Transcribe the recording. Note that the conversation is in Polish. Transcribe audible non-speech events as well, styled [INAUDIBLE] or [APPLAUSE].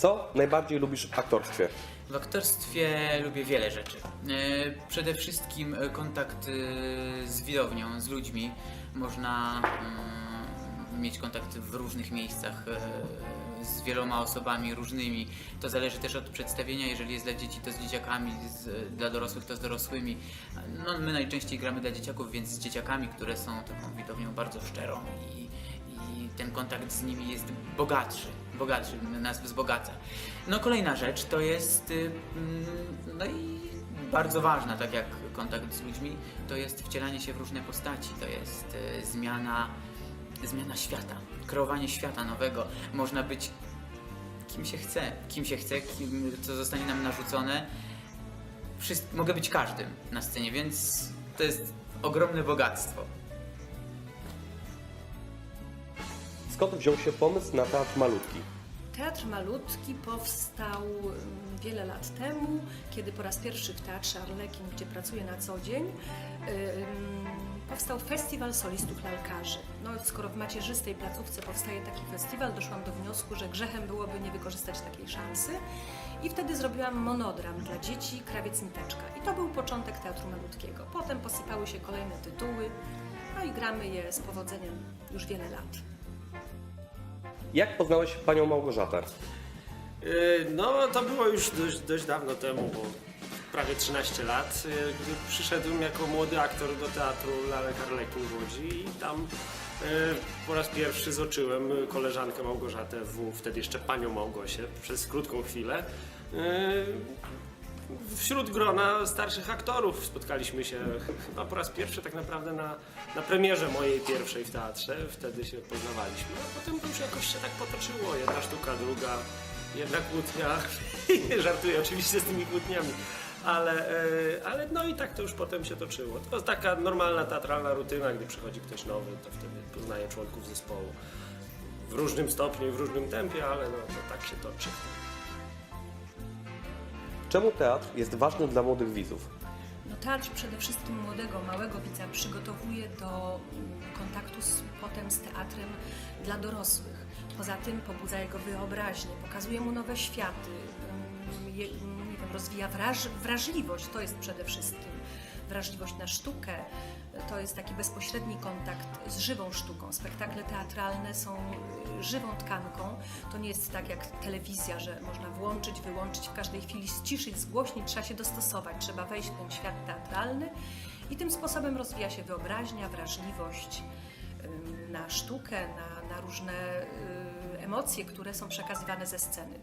Co najbardziej lubisz w aktorstwie? W aktorstwie lubię wiele rzeczy. E, Przede wszystkim kontakt e, z widownią, z ludźmi. Można mm, mieć kontakt w różnych miejscach e, z wieloma osobami różnymi. To zależy też od przedstawienia. Jeżeli jest dla dzieci, to z dzieciakami, z, dla dorosłych, to z dorosłymi. No, my najczęściej gramy dla dzieciaków, więc z dzieciakami, które są taką widownią bardzo szczerą i, i ten kontakt z nimi jest bogatszy, bogatszy, nas wzbogaca. No kolejna rzecz to jest, y, mm, no i bardzo ważna, tak jak kontakt z ludźmi, to jest wcielanie się w różne postaci, to jest y, zmiana, zmiana świata, kreowanie świata nowego. Można być kim się chce, kim się chce, kim, co zostanie nam narzucone. Wszyst- mogę być każdym na scenie, więc to jest ogromne bogactwo. Skąd wziął się pomysł na teatr malutki? Teatr Malutki powstał mm, wiele lat temu, kiedy po raz pierwszy w Teatrze Arlekin, gdzie pracuję na co dzień, powstał Festiwal Solistów Lalkarzy. No, skoro w macierzystej placówce powstaje taki festiwal, doszłam do wniosku, że grzechem byłoby nie wykorzystać takiej szansy i wtedy zrobiłam monodram dla dzieci Krawiec Niteczka. I to był początek Teatru Malutkiego. Potem posypały się kolejne tytuły, no i gramy je z powodzeniem już wiele lat. Jak poznałeś panią Małgorzatę? Yy, No, to było już dość, dość dawno temu, bo prawie 13 lat, yy, gdy przyszedłem jako młody aktor do teatru Lalek Arlekin w Łodzi i tam yy, po raz pierwszy zoczyłem koleżankę Małgorzatę W, wtedy jeszcze panią Małgosię, przez krótką chwilę. Wśród grona starszych aktorów spotkaliśmy się ch- [LAUGHS] chyba po raz pierwszy tak naprawdę na, na premierze mojej pierwszej w teatrze. Wtedy się poznawaliśmy. A potem to już jakoś się tak potoczyło. Jedna sztuka, druga, jedna kłótnia. [LAUGHS] Żartuję oczywiście z tymi kłótniami. Ale, e, ale no i tak to już potem się toczyło. To jest taka normalna teatralna rutyna, gdy przychodzi ktoś nowy, to wtedy poznaje członków zespołu. W różnym stopniu i w różnym tempie, ale no, to tak się toczy. Czemu teatr jest ważny dla młodych widzów? No, teatr przede wszystkim młodego, małego widza przygotowuje do kontaktu z, potem z teatrem dla dorosłych. Poza tym pobudza jego wyobraźnię, pokazuje mu nowe światy, je, nie wiem, rozwija wraż, wrażliwość, to jest przede wszystkim wrażliwość na sztukę. To jest taki bezpośredni kontakt z żywą sztuką. Spektakle teatralne są żywą tkanką. To nie jest tak jak telewizja, że można włączyć, wyłączyć w każdej chwili, ściszyć, zgłośnić, trzeba się dostosować, trzeba wejść w ten świat teatralny i tym sposobem rozwija się wyobraźnia, wrażliwość na sztukę, na, na różne y, emocje, które są przekazywane ze sceny.